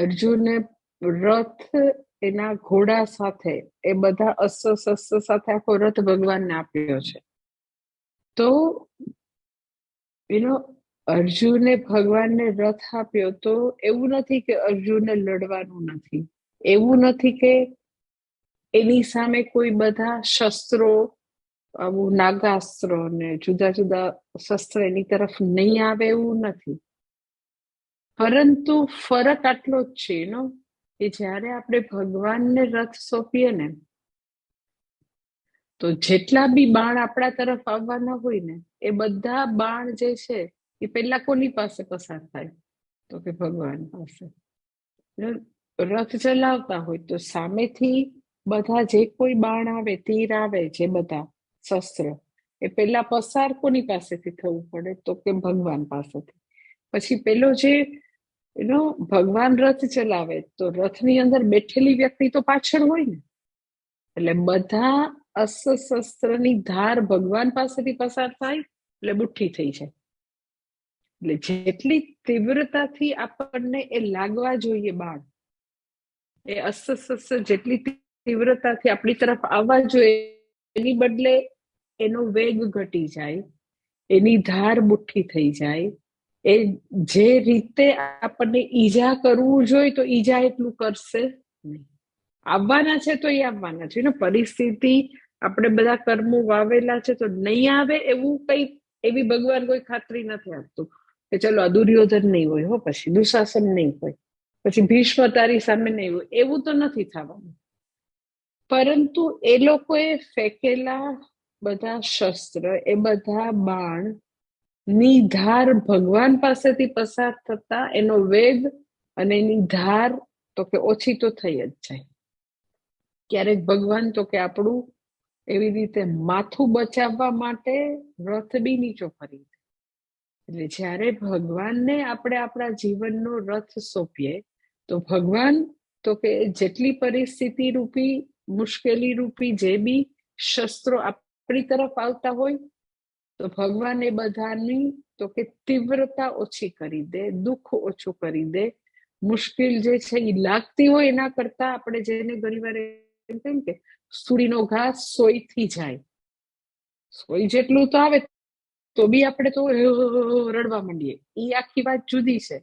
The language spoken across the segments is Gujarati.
અર્જુનને રથ એના ઘોડા સાથે, એ બધા અસ્ત્ર શસ્ત્ર સાથે આખો રથ ભગવાનને આપ્યો છે. તો એનો અર્જુને ભગવાનને રથ આપ્યો તો એવું નથી કે અર્જુનને લડવાનું નથી. એવું નથી કે એની સામે કોઈ બધા શસ્ત્રો, આવું નાગાસ્ત્રો ને જુદા જુદા શસ્ત્ર એની તરફ નહીં આવે એવું નથી. પરંતુ ફરક આટલો જ છે, એનો, કે જ્યારે આપણે ભગવાનને રથ સોંપીએ ને, તો જેટલા બી બાણ આપણા તરફ આવવાના હોય ને, એ બધા બાણ જે છે, એ પેલા કોની પાસે પસાર થાય? તો કે ભગવાન પાસે. રથ ચલાવતા હોય, તો સામેથી બધા જે કોઈ બાણ આવે, તીર આવે, જે બધા શસ્ત્ર, એ પેલા પસાર કોની પાસેથી થવું પડે? તો કે ભગવાન પાસેથી. પછી પેલો જે એનો ભગવાન રથ ચલાવે તો રથની અંદર બેઠેલી વ્યક્તિ તો પાછળ હોય ને. એટલે બધા અસ્ત્ર શસ્ત્રની ધાર ભગવાન પાસેથી પસાર થાય, એટલે મુઠ્ઠી થઈ જાય. એટલે જેટલી તીવ્રતાથી આપણને એ લાગવા જોઈએ બાળ, એ અસ્ત્ર જેટલી તીવ્રતાથી આપણી તરફ આવવા જોઈએ, એની બદલે એનો વેગ ઘટી જાય, એની ધાર મુઠ્ઠી થઈ જાય એ જે રીતે આપણને ઈજા કરવું જોઈએ તો ઈજા એટલું કરશે આવવાના છે તો એ આવવાના છે. ને પરિસ્થિતિ આપણે બધા કર્મો વાવેલા છે તો નહીં આવે એવું કઈ એવી ભગવાન કોઈ ખાતરી નથી આપતું કે ચલો દુર્યોધન નહીં હોય, હો પછી દુશાસન નહીં હોય, પછી ભીષ્મ તારી સામે નહીં હોય, એવું તો નથી થવાનું. પરંતુ એ લોકોએ ફેંકેલા બધા શસ્ત્ર, એ બધા બાણ ની ધાર ભગવાન પાસેથી પસાર થતા એનો વેગ અને એની ધાર તો કે ઓછી તો થઈ જ જાય. ક્યારેક ભગવાન તો કે આપણું એવી રીતે માથું બચાવવા માટે રથ બી નીચો દે. એટલે જ્યારે ભગવાનને આપણે આપણા જીવનનો રથ સોંપીએ, તો ભગવાન તો કે જેટલી પરિસ્થિતિ રૂપી, મુશ્કેલી રૂપી જે બી શસ્ત્રો આપણી તરફ આવતા હોય તો ભગવાન એ બધાની તો કે તીવ્રતા ઓછી કરી દે, દુઃખ ઓછું કરી દે. મુશ્કેલ જે છે એ લાગતી હોય એના કરતા આપણે જેને ઘણી વાર એમ કે સુરીનો ઘાસ સોયથી જાય. સોય જેટલું તો આવે તો બી આપણે તો રડવા માંડીએ. એ આખી વાત જુદી છે.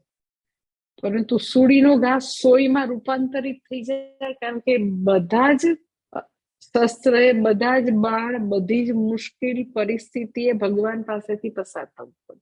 પરંતુ સુડીનો ઘાસ સોયમાં રૂપાંતરિત થઈ જાય કારણ કે બધા જ શસ્ત્ર બધા જ બાણ બધી જ મુશ્કેલ પરિસ્થિતિએ ભગવાન પાસેથી પસાર થવું પડે.